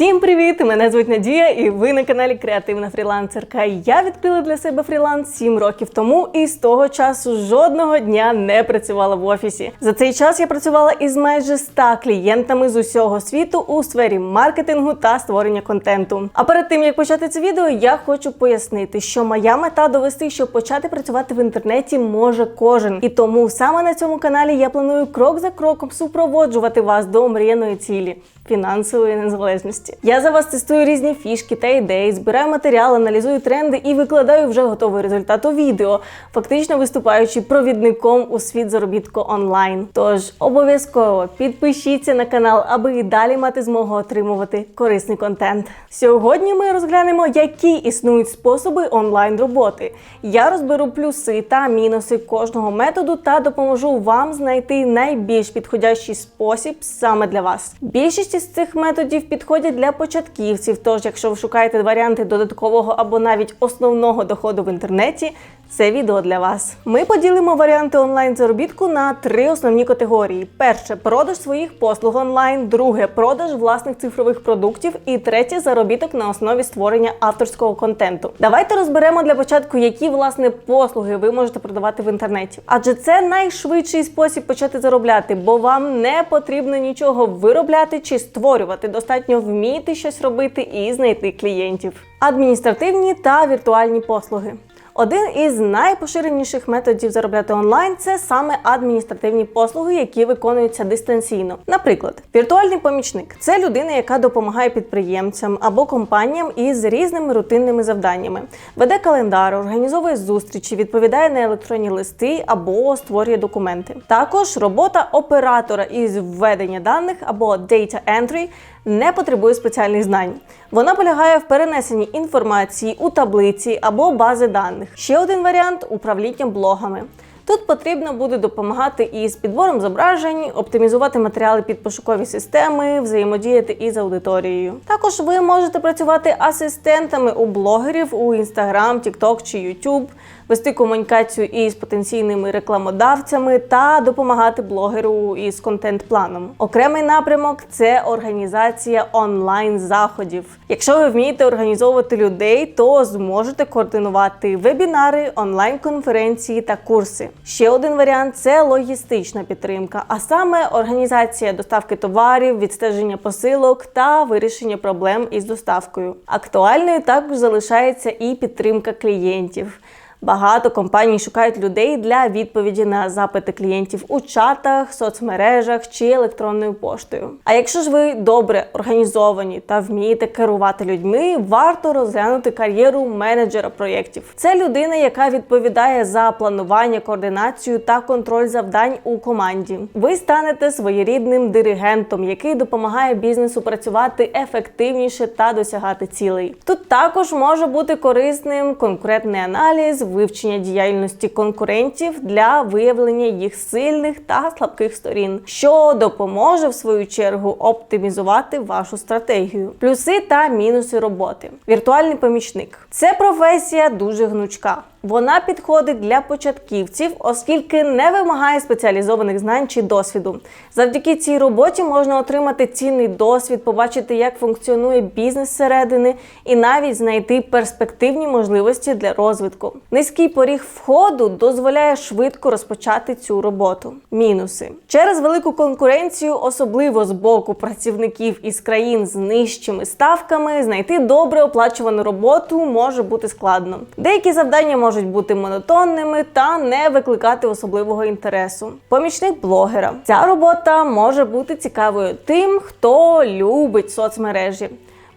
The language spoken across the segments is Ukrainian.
Всім привіт! Мене звуть Надія, і ви на каналі Креативна фрілансерка. Я відкрила для себе фріланс 7 років тому, і з того часу жодного дня не працювала в офісі. За цей час я працювала із майже 100 клієнтами з усього світу у сфері маркетингу та створення контенту. А перед тим як почати це відео, я хочу пояснити, що моя мета довести, що почати працювати в інтернеті може кожен. І тому саме на цьому каналі я планую крок за кроком супроводжувати вас до мріяної цілі фінансової незалежності. Я за вас тестую різні фішки та ідеї, збираю матеріал, аналізую тренди і викладаю вже готовий результат у відео, фактично виступаючи провідником у світ заробітку онлайн. Тож обов'язково підпишіться на канал, аби і далі мати змогу отримувати корисний контент. Сьогодні ми розглянемо, які існують способи онлайн роботи. Я розберу плюси та мінуси кожного методу та допоможу вам знайти найбільш підходящий спосіб саме для вас. Більшість із цих методів підходять для початківців. Тож, якщо ви шукаєте варіанти додаткового або навіть основного доходу в інтернеті, це відео для вас. Ми поділимо варіанти онлайн заробітку на три основні категорії: перше продаж своїх послуг онлайн, друге продаж власних цифрових продуктів, і третє заробіток на основі створення авторського контенту. Давайте розберемо для початку, які власне послуги ви можете продавати в інтернеті. Адже це найшвидший спосіб почати заробляти, бо вам не потрібно нічого виробляти чи створювати. Достатньо вміти щось робити і знайти клієнтів. Адміністративні та віртуальні послуги. Один із найпоширеніших методів заробляти онлайн це саме адміністративні послуги, які виконуються дистанційно. Наприклад, віртуальний помічник це людина, яка допомагає підприємцям або компаніям із різними рутинними завданнями, веде календар, організовує зустрічі, відповідає на електронні листи або створює документи. Також робота оператора із введення даних або data entry не потребує спеціальних знань. Вона полягає в перенесенні інформації у таблиці або бази даних. Ще один варіант управління блогами. Тут потрібно буде допомагати із підбором зображень, оптимізувати матеріали під пошукові системи, взаємодіяти із аудиторією. Також ви можете працювати асистентами у блогерів у Instagram, TikTok чи YouTube, вести комунікацію із потенційними рекламодавцями та допомагати блогеру із контент-планом. Окремий напрямок це організація онлайн заходів. Якщо ви вмієте організовувати людей, то зможете координувати вебінари, онлайн-конференції та курси. Ще один варіант це логістична підтримка, а саме організація доставки товарів, відстеження посилок та вирішення проблем із доставкою. Актуальною також залишається і підтримка клієнтів. Багато компаній шукають людей для відповіді на запити клієнтів у чатах, соцмережах чи електронною поштою. А якщо ж ви добре організовані та вмієте керувати людьми, варто розглянути кар'єру менеджера проєктів. Це людина, яка відповідає за планування, координацію та контроль завдань у команді. Ви станете своєрідним диригентом, який допомагає бізнесу працювати ефективніше та досягати цілей. Тут також може бути корисним конкурентний аналіз вивчення діяльності конкурентів для виявлення їх сильних та слабких сторін, що допоможе в свою чергу оптимізувати вашу стратегію. Плюси та мінуси роботи. Віртуальний помічник це професія дуже гнучка. Вона підходить для початківців, оскільки не вимагає спеціалізованих знань чи досвіду. Завдяки цій роботі можна отримати цінний досвід, побачити, як функціонує бізнес зсередини, і навіть знайти перспективні можливості для розвитку. Низький поріг входу дозволяє швидко розпочати цю роботу. Мінуси через велику конкуренцію, особливо з боку працівників із країн з нижчими ставками, знайти добре оплачувану роботу може бути складно. Деякі завдання можуть бути монотонними та не викликати особливого інтересу. Помічник блогера. Ця робота може бути цікавою тим, хто любить соцмережі.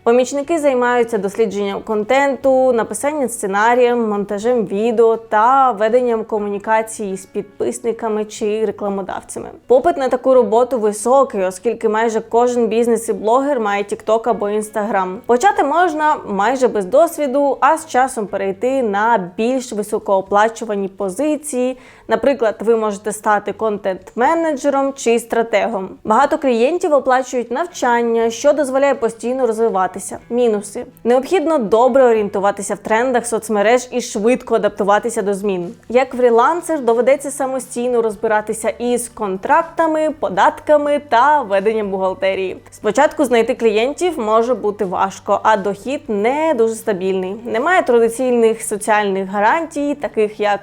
Помічники займаються дослідженням контенту, написанням сценарія, монтажем відео та веденням комунікації з підписниками чи рекламодавцями. Попит на таку роботу високий, оскільки майже кожен бізнес і блогер має TikTok або Instagram. Почати можна майже без досвіду, а з часом перейти на більш високооплачувані позиції Наприклад, ви можете стати контент-менеджером чи стратегом. Багато клієнтів оплачують навчання, що дозволяє постійно розвиватися. Мінуси необхідно добре орієнтуватися в трендах соцмереж і швидко адаптуватися до змін. Як фрілансер доведеться самостійно розбиратися із контрактами, податками та веденням бухгалтерії. Спочатку знайти клієнтів може бути важко, а дохід не дуже стабільний. Немає традиційних соціальних гарантій, таких як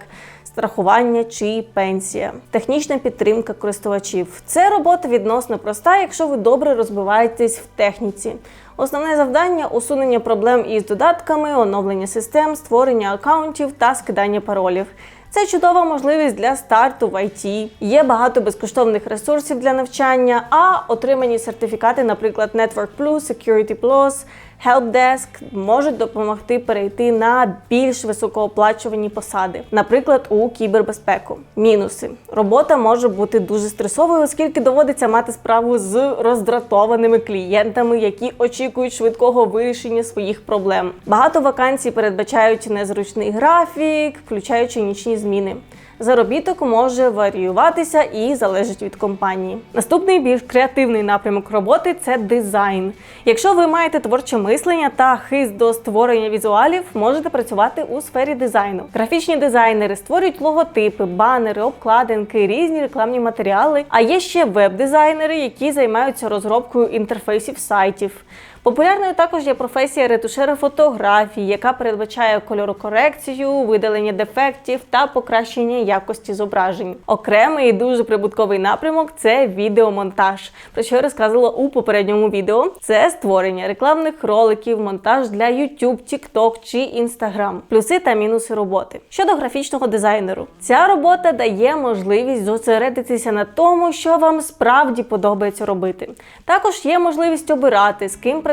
страхування чи пенсія, технічна підтримка користувачів. Це робота відносно проста, якщо ви добре розбиваєтесь в техніці. Основне завдання усунення проблем із додатками, оновлення систем, створення акаунтів та скидання паролів. Це чудова можливість для старту в IT. Є багато безкоштовних ресурсів для навчання, а отримані сертифікати, наприклад, Network Plus, Security Plus, Helpdesk, можуть допомогти перейти на більш високооплачувані посади, наприклад, у кібербезпеку. Мінуси робота може бути дуже стресовою, оскільки доводиться мати справу з роздратованими клієнтами, які очікують швидкого вирішення своїх проблем. Багато вакансій передбачають незручний графік, включаючи нічні зміни. Заробіток може варіюватися і залежить від компанії. Наступний більш креативний напрямок роботи це дизайн. Якщо ви маєте творче мислення та хист до створення візуалів, можете працювати у сфері дизайну. Графічні дизайнери створюють логотипи, банери, обкладинки, різні рекламні матеріали. А є ще веб-дизайнери, які займаються розробкою інтерфейсів сайтів. Популярною також є професія ретушера фотографій, яка передбачає кольорокорекцію, видалення дефектів та покращення якості зображень. Окремий і дуже прибутковий напрямок це відеомонтаж, про що я розказувала у попередньому відео. Це створення рекламних роликів, монтаж для YouTube, TikTok чи Instagram. Плюси та мінуси роботи. Щодо графічного дизайнеру, ця робота дає можливість зосередитися на тому, що вам справді подобається робити. Також є можливість обирати з ким працювати,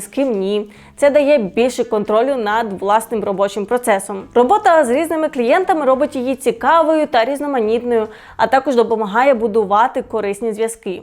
з ким ні. Це дає більше контролю над власним робочим процесом. Робота з різними клієнтами робить її цікавою та різноманітною, а також допомагає будувати корисні зв'язки.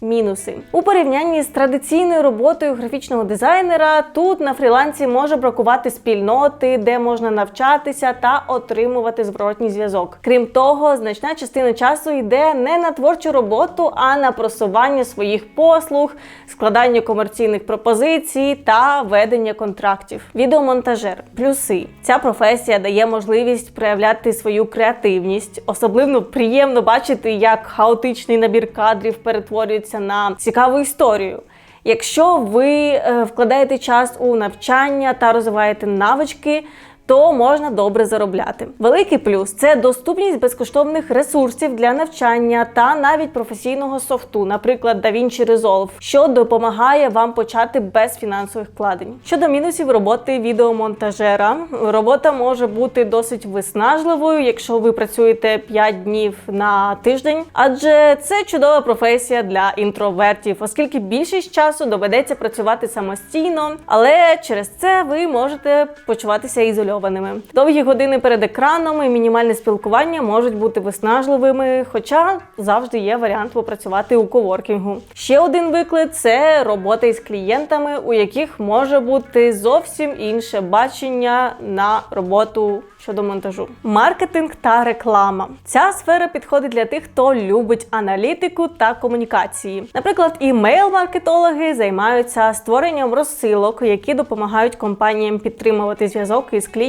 Мінуси у порівнянні з традиційною роботою графічного дизайнера тут на фрілансі може бракувати спільноти, де можна навчатися та отримувати зворотній зв'язок. Крім того, значна частина часу йде не на творчу роботу, а на просування своїх послуг, складання комерційних пропозицій та ведення контрактів. Відеомонтажер плюси. Ця професія дає можливість проявляти свою креативність. Особливо приємно бачити, як хаотичний набір кадрів перетворюється на цікаву історію. Якщо ви е, вкладаєте час у навчання та розвиваєте навички, то можна добре заробляти. Великий плюс це доступність безкоштовних ресурсів для навчання та навіть професійного софту, наприклад, DaVinci Resolve, що допомагає вам почати без фінансових вкладень. Щодо мінусів роботи відеомонтажера, робота може бути досить виснажливою, якщо ви працюєте 5 днів на тиждень, адже це чудова професія для інтровертів, оскільки більшість часу доведеться працювати самостійно, але через це ви можете почуватися ізольованим ізольованими. Довгі години перед екраном і мінімальне спілкування можуть бути виснажливими, хоча завжди є варіант попрацювати у коворкінгу. Ще один виклик це робота із клієнтами, у яких може бути зовсім інше бачення на роботу щодо монтажу. Маркетинг та реклама. Ця сфера підходить для тих, хто любить аналітику та комунікації. Наприклад, імейл-маркетологи займаються створенням розсилок, які допомагають компаніям підтримувати зв'язок із клієнтами.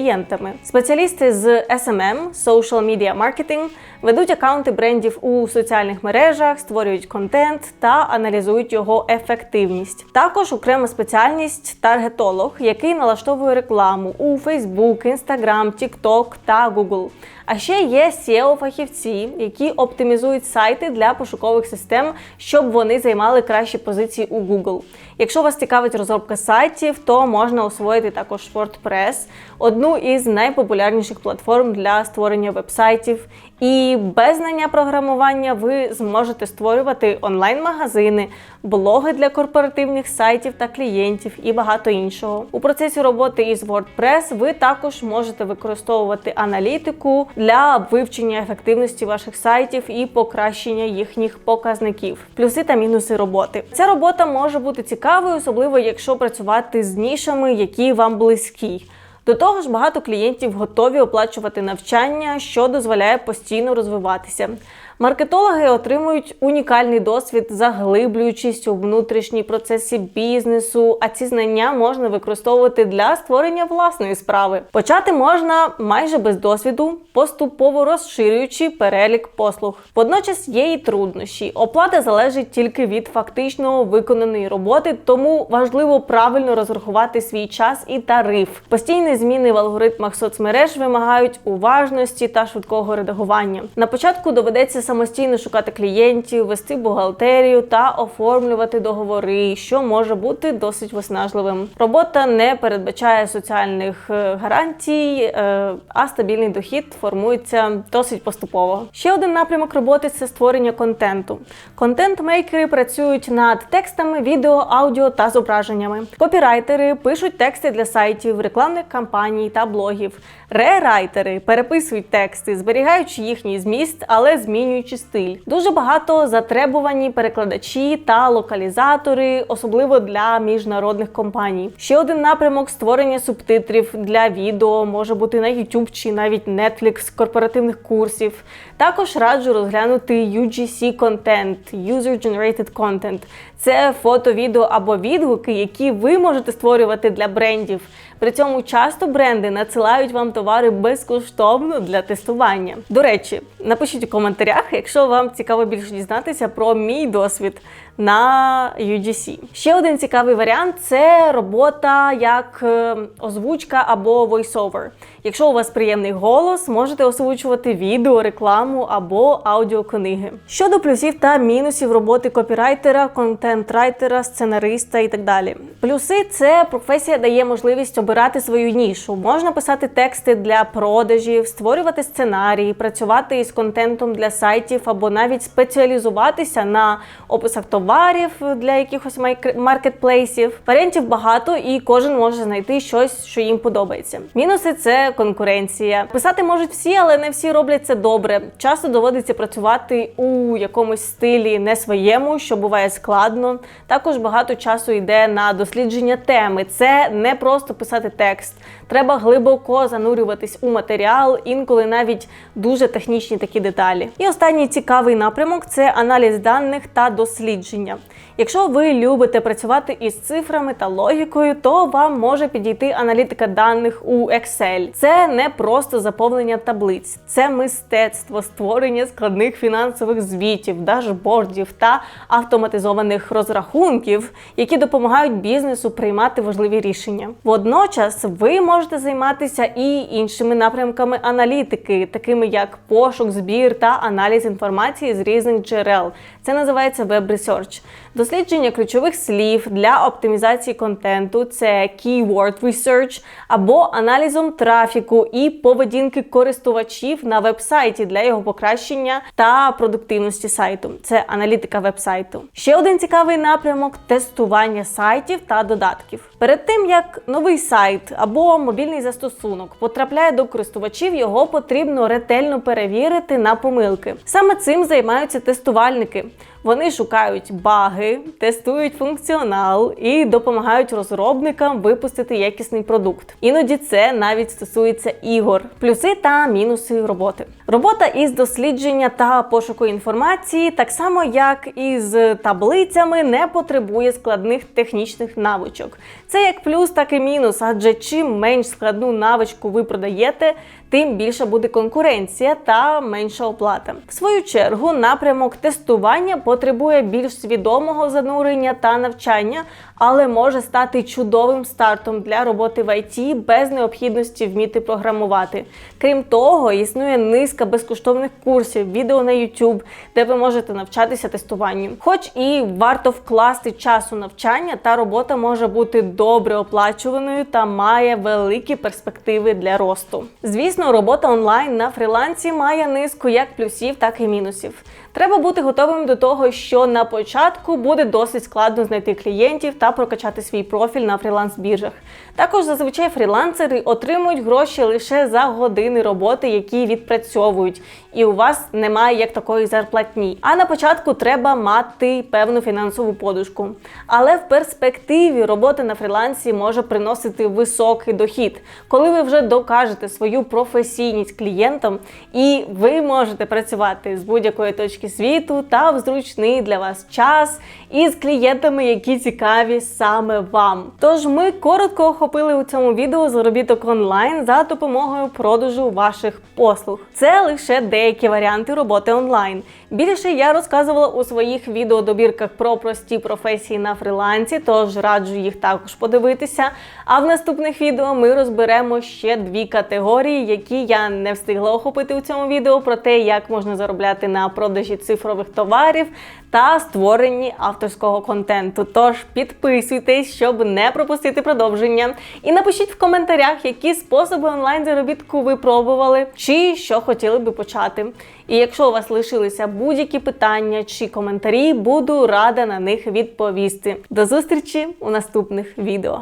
Спеціалісти з SMM, Social Media Marketing, ведуть акаунти брендів у соціальних мережах, створюють контент та аналізують його ефективність. Також окрема спеціальність таргетолог, який налаштовує рекламу у Facebook, Instagram, TikTok та Google. А ще є SEO-фахівці, які оптимізують сайти для пошукових систем, щоб вони займали кращі позиції у Google. Якщо вас цікавить розробка сайтів, то можна освоїти також WordPress, одну із найпопулярніших платформ для створення вебсайтів. І без знання програмування ви зможете створювати онлайн-магазини, блоги для корпоративних сайтів та клієнтів і багато іншого. У процесі роботи із WordPress ви також можете використовувати аналітику для вивчення ефективності ваших сайтів і покращення їхніх показників, плюси та мінуси роботи. Ця робота може бути цікавою, особливо якщо працювати з нішами, які вам близькі. До того ж, багато клієнтів готові оплачувати навчання, що дозволяє постійно розвиватися. Маркетологи отримують унікальний досвід, заглиблюючись у внутрішні процеси бізнесу. А ці знання можна використовувати для створення власної справи. Почати можна майже без досвіду, поступово розширюючи перелік послуг. Водночас є і труднощі. Оплата залежить тільки від фактично виконаної роботи, тому важливо правильно розрахувати свій час і тариф. Постійні зміни в алгоритмах соцмереж вимагають уважності та швидкого редагування. На початку доведеться самостійно шукати клієнтів, вести бухгалтерію та оформлювати договори, що може бути досить виснажливим. Робота не передбачає соціальних е, гарантій, е, а стабільний дохід формується досить поступово. Ще один напрямок роботи це створення контенту. Контент-мейкери працюють над текстами, відео, аудіо та зображеннями. Копірайтери пишуть тексти для сайтів, рекламних кампаній та блогів. Рерайтери переписують тексти, зберігаючи їхній зміст, але змінюючи стиль. Дуже багато затребувані перекладачі та локалізатори, особливо для міжнародних компаній. Ще один напрямок створення субтитрів для відео може бути на YouTube чи навіть Netflix корпоративних курсів. Також раджу розглянути UGC Content – User Generated Content. Це фото, відео або відгуки, які ви можете створювати для брендів. При цьому часто бренди надсилають вам товари безкоштовно для тестування. До речі, напишіть у коментарях, якщо вам цікаво більше дізнатися про мій досвід на UGC. Ще один цікавий варіант це робота як е, озвучка або voiceover. Якщо у вас приємний голос, можете озвучувати відео, рекламу або аудіокниги. Щодо плюсів та мінусів роботи копірайтера, контент-райтера, сценариста і так далі. Плюси це професія дає можливість обирати свою нішу. Можна писати тексти для продажів, створювати сценарії, працювати із контентом для сайтів або навіть спеціалізуватися на описах товарів для якихось маркетплейсів. Варіантів багато, і кожен може знайти щось, що їм подобається. Мінуси це конкуренція. Писати можуть всі, але не всі роблять це добре. Часто доводиться працювати у якомусь стилі не своєму, що буває складно. Також багато часу йде на дослідження теми. Це не просто писати текст. Треба глибоко занурюватись у матеріал, інколи навіть дуже технічні такі деталі. І останній цікавий напрямок це аналіз даних та дослідження. Якщо ви любите працювати із цифрами та логікою, то вам може підійти аналітика даних у Excel. Це не просто заповнення таблиць, це мистецтво створення складних фінансових звітів, дашбордів та автоматизованих розрахунків, які допомагають бізнесу приймати важливі рішення. Водночас ви можете займатися і іншими напрямками аналітики, такими як пошук, збір та аналіз інформації з різних джерел. Це називається Research. Дослідження ключових слів для оптимізації контенту це Keyword Research або аналізом трафіку і поведінки користувачів на веб-сайті для його покращення та продуктивності сайту. Це аналітика веб-сайту. Ще один цікавий напрямок тестування сайтів та додатків. Перед тим як новий сайт або мобільний застосунок потрапляє до користувачів, його потрібно ретельно перевірити на помилки. Саме цим займаються тестувальники. Вони шукають баги, тестують функціонал і допомагають розробникам випустити якісний продукт. Іноді це навіть стосується ігор, плюси та мінуси роботи. Робота із дослідження та пошуку інформації, так само як і з таблицями, не потребує складних технічних навичок. Це як плюс, так і мінус, адже чим менш складну навичку ви продаєте, тим більша буде конкуренція та менша оплата. В свою чергу напрямок тестування потребує більш свідомого занурення та навчання, але може стати чудовим стартом для роботи в ІТ без необхідності вміти програмувати. Крім того, існує низка безкоштовних курсів, відео на YouTube, де ви можете навчатися тестуванню. Хоч і варто вкласти час у навчання, та робота може бути добре оплачуваною та має великі перспективи для росту. Звісно, робота онлайн на фрілансі має низку як плюсів, так і мінусів. Треба бути готовим до того, що на початку буде досить складно знайти клієнтів та прокачати свій профіль на фріланс-біржах. Також зазвичай фрілансери отримують гроші лише за години роботи, які відпрацьовують, і у вас немає як такої зарплатні. А на початку треба мати певну фінансову подушку. Але в перспективі робота на фрілансі може приносити високий дохід, коли ви вже докажете свою професійність клієнтам, і ви можете працювати з будь-якої точки світу та в зручний для вас час із клієнтами, які цікаві саме вам. Тож ми коротко охопили у цьому відео заробіток онлайн за допомогою продажу ваших послуг. Це лише деякі варіанти роботи онлайн. Більше я розказувала у своїх відеодобірках про прості професії на фрілансі, тож раджу їх також подивитися. А в наступних відео ми розберемо ще дві категорії, які я не встигла охопити у цьому відео, про те, як можна заробляти на продажі цифрових товарів та створенні авторського контенту. Тож підписуйтесь, щоб не пропустити продовження. І напишіть в коментарях, які способи онлайн заробітку ви пробували, чи що хотіли би почати. І якщо у вас лишилися будь-які питання чи коментарі, буду рада на них відповісти. До зустрічі у наступних відео.